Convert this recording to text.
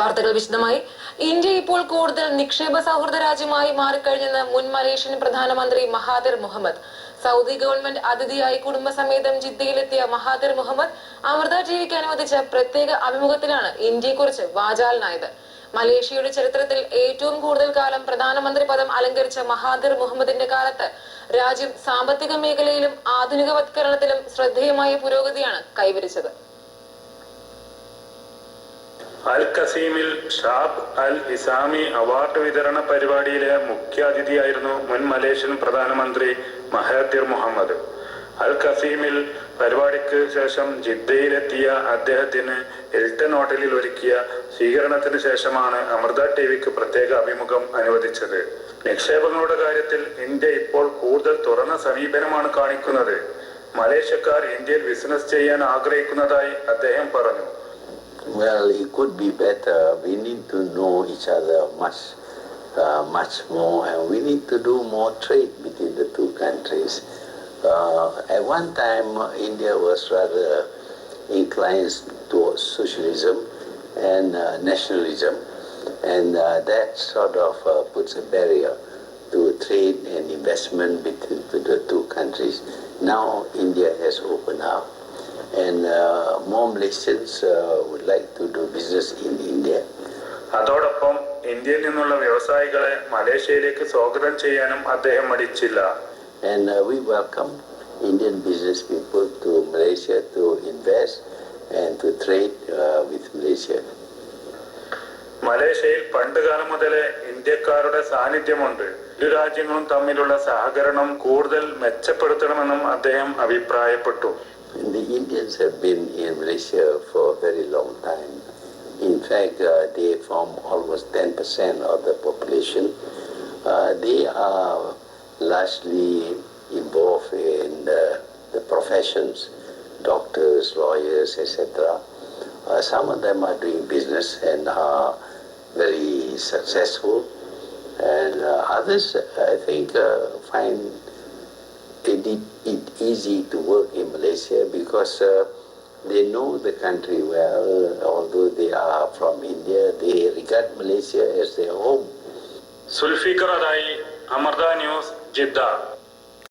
വാർത്തകൾ വിശദമായി. ഇന്ത്യ ഇപ്പോൾ കൂടുതൽ നിക്ഷേപ സൗഹൃദ രാജ്യമായി മാറിക്കഴിഞ്ഞെന്ന് മുൻ മലേഷ്യൻ പ്രധാനമന്ത്രി മഹാദിർ മുഹമ്മദ്. സൗദി ഗവൺമെന്റ് അതിഥിയായി കുടുംബസമേതം ജിദ്ദയിലെത്തിയ മഹാദിർ മുഹമ്മദ് അമൃത ടിവിക്ക് അനുവദിച്ച പ്രത്യേക അഭിമുഖത്തിലാണ് ഇന്ത്യയെക്കുറിച്ച് വാചാലനായത്. മലേഷ്യയുടെ ചരിത്രത്തിൽ ഏറ്റവും കൂടുതൽ കാലം പ്രധാനമന്ത്രി പദം അലങ്കരിച്ച മഹാദിർ മുഹമ്മദിന്റെ കാലത്ത് രാജ്യം സാമ്പത്തിക മേഖലയിലും ആധുനികവത്കരണത്തിലും ശ്രദ്ധേയമായ പുരോഗതിയാണ് കൈവരിച്ചത്. അൽ കസീമിൽ ഷാബ് അൽ ഇസാമി അവാർഡ് വിതരണ പരിപാടിയിലെ മുഖ്യ അതിഥിയായിരുന്നു മുൻ മലേഷ്യൻ പ്രധാനമന്ത്രി മഹാതിർ മുഹമ്മദ്. അൽ കസീമിൽ പരിപാടിക്ക് ശേഷം ജിദ്ദയിലെത്തിയ അദ്ദേഹത്തിന് എൽട്ടൺ ഹോട്ടലിൽ ഒരുക്കിയ സ്വീകരണത്തിന് ശേഷമാണ് അമൃത ടി വിക്ക് പ്രത്യേക അഭിമുഖം അനുവദിച്ചത്. നിക്ഷേപങ്ങളുടെ കാര്യത്തിൽ ഇന്ത്യ ഇപ്പോൾ കൂടുതൽ തുറന്ന സമീപനമാണ് കാണിക്കുന്നത്. മലേഷ്യക്കാർ ഇന്ത്യയിൽ ബിസിനസ് ചെയ്യാൻ ആഗ്രഹിക്കുന്നതായി അദ്ദേഹം പറഞ്ഞു. Well, it could be better. We need to know each other much, uh, much more, and we need to do more trade between the two countries. Uh, at one time, India was rather inclined towards socialism and uh, nationalism, and uh, that sort of uh, puts a barrier to trade and investment between the two countries. Now, India has opened up അതോടൊപ്പം ഇന്ത്യയിൽ നിന്നുള്ള വ്യവസായികളെ മലേഷ്യയിലേക്ക് സ്വാഗതം ചെയ്യാനും അദ്ദേഹം മടിച്ചില്ല. And uh, we welcome Indian business people to Malaysia to invest and to trade uh, with Malaysia. മലേഷ്യയിൽ പണ്ടുകാലം മുതലേ ഇന്ത്യക്കാരുടെ സാന്നിധ്യമുണ്ട്. ഇരു രാജ്യങ്ങളും തമ്മിലുള്ള സഹകരണം കൂടുതൽ മെച്ചപ്പെടുത്തണമെന്നും അദ്ദേഹം അഭിപ്രായപ്പെട്ടു. The Indians have been in Malaysia for a very long time. In fact, uh, they form almost 10% of the population. Uh, they are largely involved in the, the professions, doctors, lawyers, etc. Uh, some of them are doing business and are very successful. And uh, others, I think, uh, find made it, it easy to work in Malaysia because uh, they know the country well. Although they are from India, they regard Malaysia as their home. Sulfikar Adai, Amarda News, Jeddah.